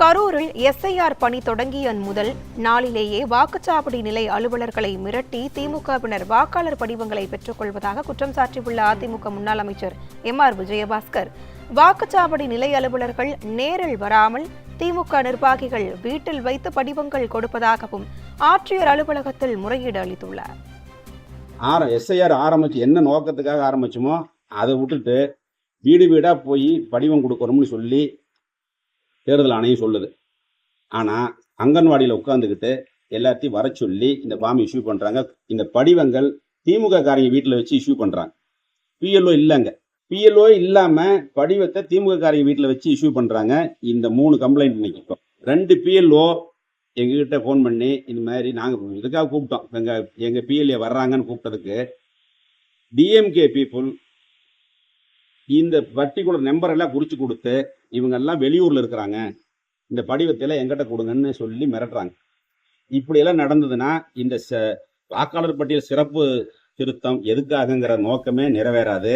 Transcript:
கரூரில் எஸ்ஐஆர் பணி தொடங்கிய முதல் நாளிலேயே வாக்குச்சாவடி நிலை அலுவலர்களை மிரட்டி திமுகவினர் வாக்காளர் படிவங்களை பெற்றுக்கொள்வதாக குற்றம் சாட்டியுள்ள அதிமுக முன்னாள் அமைச்சர் எம் ஆர் விஜயபாஸ்கர். வாக்குச்சாவடி நிலை அலுவலர்கள் நேரில் வராமல் திமுக நிர்வாகிகள் வீட்டில் வைத்து படிவங்கள் கொடுப்பதாகவும் ஆட்சியர் அலுவலகத்தில் முறையீடு அளித்துள்ளார். ஆர எஸ்ஐஆர் ஆரம்பிச்சு என்ன நோக்கத்துக்காக ஆரம்பிச்சோமோ அதை விட்டுட்டு வீடு வீடாக போய் படிவம் கொடுக்கணும்னு சொல்லி தேர்தல் ஆணையம் சொல்லுது. ஆனால் அங்கன்வாடியில் உட்காந்துக்கிட்டு எல்லாத்தையும் வர சொல்லி இந்த ஃபார்ம் இஷ்யூ பண்ணுறாங்க இந்த படிவங்கள் திமுக காரங்க வீட்டில் வச்சு இஷ்யூ பண்ணுறாங்க பிஎல்ஓ இல்லைங்க. பிஎல்ஓ இல்லாமல் படிவத்தை திமுக காரங்க வீட்டில் வச்சு இஷ்யூ பண்ணுறாங்க இந்த மூணு கம்ப்ளைண்ட் இன்னைக்கு ரெண்டு பிஎல்ஓ எங்ககிட்ட ஃபோன் பண்ணி இந்த மாதிரி நாங்கள் இதுக்காக கூப்பிட்டோம். எங்கள் எங்கள் பிஎல்ஏ வர்றாங்கன்னு கூப்பிட்டதுக்கு டிஎம்கே பீப்புள் இந்த பர்டிகுலர் நம்பர் எல்லாம் குறித்து கொடுத்து இவங்க எல்லாம் வெளியூரில் இருக்கிறாங்க. இந்த படிவத்தில் எங்கிட்ட கொடுங்கன்னு சொல்லி மிரட்டுறாங்க. இப்படியெல்லாம் நடந்ததுன்னா இந்த ச வாக்காளர் பட்டியல் சிறப்பு திருத்தம் எதுக்காகங்கிற நோக்கமே நிறைவேறாது.